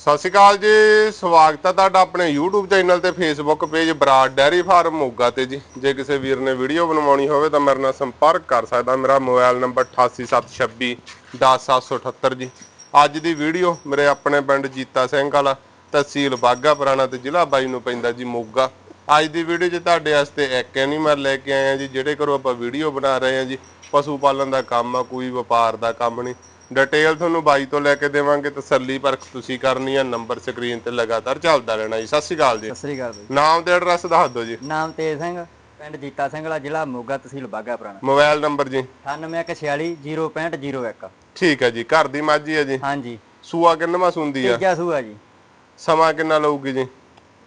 ਸਤਿ ਸ਼੍ਰੀ ਅਕਾਲ ਜੀ, ਸਵਾਗਤ ਹੈ ਤੁਹਾਡਾ ਆਪਣੇ YouTube ਚੈਨਲ ਤੇ Facebook page Brar dairy farm Moga ਤੇ ਜੀ। ਜੇ ਕਿਸੇ ਵੀਰ ਨੇ ਵੀਡੀਓ ਬਣਵਾਉਣੀ ਹੋਵੇ ਤਾਂ ਮੇਰੇ ਨਾਲ ਸੰਪਰਕ ਕਰ ਸਕਦਾ। ਮੇਰਾ ਮੋਬਾਈਲ ਨੰਬਰ 8876 10778 ਜੀ। ਅੱਜ ਦੀ ਵੀਡੀਓ ਮੇਰੇ ਆਪਣੇ ਪਿੰਡ ਜੀਤਾ ਸਿੰਘ ਵਾਲਾ, ਤਹਿਸੀਲ ਬਾਗਾ ਪੁਰਾਣਾ ਤੇ ਜ਼ਿਲ੍ਹਾ ਬਾਈ ਨੂੰ ਪੈਂਦਾ ਜੀ ਮੋਗਾ। ਅੱਜ ਦੀ ਵੀਡੀਓ 'ਚ ਤੁਹਾਡੇ ਵਾਸਤੇ ਇੱਕ ਐਨੀਮਲ ਲੈ ਕੇ ਆਏ ਆ ਜੀ ਜਿਹੜੇ ਘਰੋਂ ਆਪਾਂ ਵੀਡੀਓ ਬਣਾ ਰਹੇ ਆ ਜੀ। ਪਸ਼ੂ ਪਾਲਣ ਦਾ ਕੰਮ ਆ ਕੋਈ ਵਪਾਰ ਦਾ ਕੰਮ ਨਹੀਂ। ਡਿਟੇਲ ਤੁਹਾਨੂੰ ਬਾਈ ਤੋਂ ਲੈ ਕੇ ਦੇਵਾਂਗੇ ਤਸੱਲੀ ਪਰਖ ਤੁਸੀਂ ਕਰਨੀ ਆ ਨੰਬਰ ਸਕਰੀਨ ਤੇ ਲਗਾਤਾਰ ਚੱਲਦਾ ਰਹਿਣਾ ਜੀ। ਸਤਿ ਸ਼੍ਰੀ ਅਕਾਲ ਜੀ। ਸਤਿ ਸ੍ਰੀ ਅਕਾਲ ਬਾਈ। ਨਾਮ ਤੇ ਐਡਰੈਸ ਦੱਸ ਦਿਓ ਜੀ। ਨਾਮ ਤੇਜ ਸਿੰਘ ਪਿੰਡ ਜੀਤਾ ਸਿੰਘ ਵਾਲਾ ਜ਼ਿਲ੍ਹਾ ਮੋਗਾ ਤਹਿਸੀਲ ਬਾਗਾ ਪੁਰਾਣਾ। ਮੋਬਾਈਲ ਨੰਬਰ ਜੀ। 9146065001 ਠੀਕ ਹੈ ਜੀ ਘਰ ਦੀ ਮਾਝੀ ਹੈ ਜੀ। ਹਾਂਜੀ। ਸੂਆ ਕਿੰਨਵਾਂ ਸੁੰਦੀ ਆ? ਤੀਜਾ ਸੂਆ ਜੀ। ਸਮਾਂ ਕਿੰਨਾ ਲਊਗੀ ਜੀ?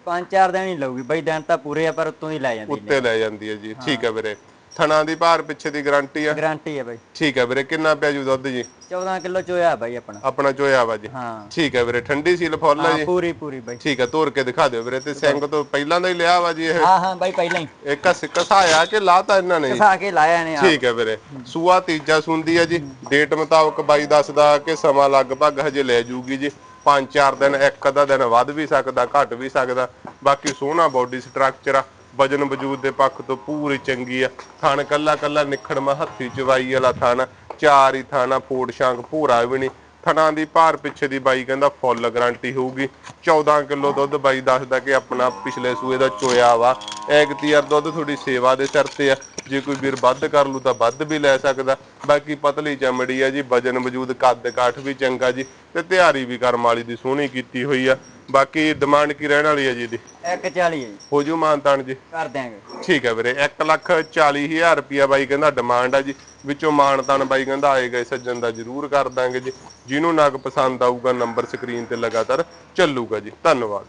ਪੰਜ ਚਾਰ ਦਿਨ ਹੀ ਲਊਗੀ ਬਾਈ ਦਿਨ ਤਾਂ ਪੂਰੇ ਆ ਪਰ ਉੱਤੋਂ ਦੀ ਲੈ ਜਾਂਦੀ ਉੱਤੇ ਲੈ ਜਾਂਦੀ ਹੈ ਜੀ ਠੀਕ ਹੈ ਵੀਰੇ। ਥਣਾ ਦੀ ਭਾਰ ਪਿੱਛੇ ਦੀ ਗਾਰੰਟੀ ਆ? ਗਾਰੰਟੀ ਹੈ ਬਾਈ। ਠੀਕ ਹੈ ਵੀਰੇ ਕਿੰਨਾ ਪਿਆ ਜੂ ਦੁੱਧ ਜੀ? 14 ਕਿਲੋ ਚੋਇਆ ਬਾਈ ਆਪਣਾ। ਆਪਣਾ ਚੋਇਆ ਵਾ ਜੀ। ਹਾਂ। ਠੀਕ ਹੈ ਵੀਰੇ ਠੰਡੀ ਸੀਲ ਫੁੱਲ ਹੈ ਹਾਂ ਜੀ। ਪੂਰੀ ਪੂਰੀ ਬਾਈ। ਠੀਕ ਹੈ ਤੋਰ ਕੇ ਦਿਖਾ ਦਿਓ ਵੀਰੇ ਤੇ ਸਿੰਘ ਤੋਂ ਪਹਿਲਾਂ ਦਾ ਹੀ ਲਿਆ ਵਾ ਜੀ ਇਹ। ਹਾਂ ਹਾਂ ਬਾਈ ਪਹਿਲਾਂ ਹੀ। ਇੱਕ ਕਸਾਇਆ ਕਿ ਲਾਤਾ ਇਹਨਾਂ ਨੇ ਜੀ? ਕਸਾ ਕੇ ਲਾਇਆ ਨੇ ਆ ਠੀਕ ਹੈ ਵੀਰੇ ਸੂਆ ਤੀਜਾ ਸੁੰਦੀ ਹੈ ਜੀ। ਡੇਟ ਮੁਤਾਬਕ ਬਾਈ ਦੱਸਦਾ ਕਿ ਸਮਾਂ ਲਗਭਗ ਹਜੇ ਲੈ ਜੂਗੀ ਜੀ। 5-4 ਦਿਨ, ਇੱਕ ਅੱਧਾ ਦਿਨ ਵੱਧ ਵੀ ਸਕਦਾ, ਘਟ ਵੀ ਸਕਦਾ। ਬਾਕੀ ਸੋਹਣਾ ਬਾਡੀ ਸਟਰਕਚਰ ਆ, ਵਜਨ ਵਜੂਦ ਦੇ ਪੱਖ ਤੋਂ ਪੂਰੀ ਚੰਗੀ ਆ। ਥਣ ਕੱਲਾ ਕੱਲਾ ਨਿਖੜਮਾ ਹੱਥੀ ਚਵਾਈ ਵਾਲਾ ਥਣ, ਚਾਰ ਹੀ ਥਾਣਾ ਫੋੜ ਸ਼ਾਂਕ ਭੂਰਾ ਵੀ ਨਹੀਂ। ਥਣਾਂ ਦੀ ਭਾਰ ਪਿੱਛੇ ਦੀ ਬਾਈ ਕਹਿੰਦਾ ਫੁੱਲ ਗਾਰੰਟੀ ਹੋਊਗੀ। 14 ਕਿਲੋ ਦੁੱਧ ਬਾਈ ਦੱਸਦਾ ਕਿ ਆਪਣਾ ਪਿਛਲੇ ਸੂਏ ਦਾ ਚੋਇਆ ਵਾ। ਐਗਤੀਆਰ ਦੁੱਧ ਥੋੜੀ ਸੇਵਾ ਦੇ ਸਿਰ ਤੇ ਆ। ਜੇ ਕੋਈ ਵੀਰ ਵੱਧ ਕਰ ਲੂ ਤਾਂ ਵੱਧ ਵੀ ਲੈ ਸਕਦਾ। ਬਾਕੀ ਪਤਲੀ ਚਮੜੀ ਆ ਜੀ ਵਜਨ ਵਜੂਦ ਕੱਦ ਕਾਠ ਵੀ ਚੰਗਾ ਜੀ ਤੇ ਤਿਆਰੀ ਵੀ ਕਰਮ ਵਾਲੀ ਦੀ ਸੋਹਣੀ ਕੀਤੀ ਹੋਈ ਆ। ਬਾਕੀ ਡਿਮਾਂਡ ਕੀ ਰਹਿਣ ਵਾਲੀ ਆ ਜੀ ਦੀ 140 ਹੈ ਜੀ। ਹੋ ਜੂ ਮਾਨਤਾਨ ਜੀ। ਕਰ ਦਿਆਂਗੇ। ਠੀਕ ਹੈ ਵੀਰੇ 1 ਲੱਖ 40 ਹਜ਼ਾਰ ਰੁਪਿਆ ਬਾਈ ਕਹਿੰਦਾ ਡਿਮਾਂਡ ਆ ਜੀ। ਵਿੱਚੋਂ ਮਾਨਤਾਨ ਬਾਈ ਕਹਿੰਦਾ ਆਏ ਗਏ, ਸੱਜਣ ਦਾ ਜ਼ਰੂਰ ਕਰ ਦਾਂਗੇ ਜੀ। ਜਿਹਨੂੰ ਨਗ ਪਸੰਦ ਆਊਗਾ ਨੰਬਰ ਸਕਰੀਨ ਤੇ ਲਗਾਤਾਰ ਚੱਲੂਗਾ ਜੀ। ਧੰਨਵਾਦ।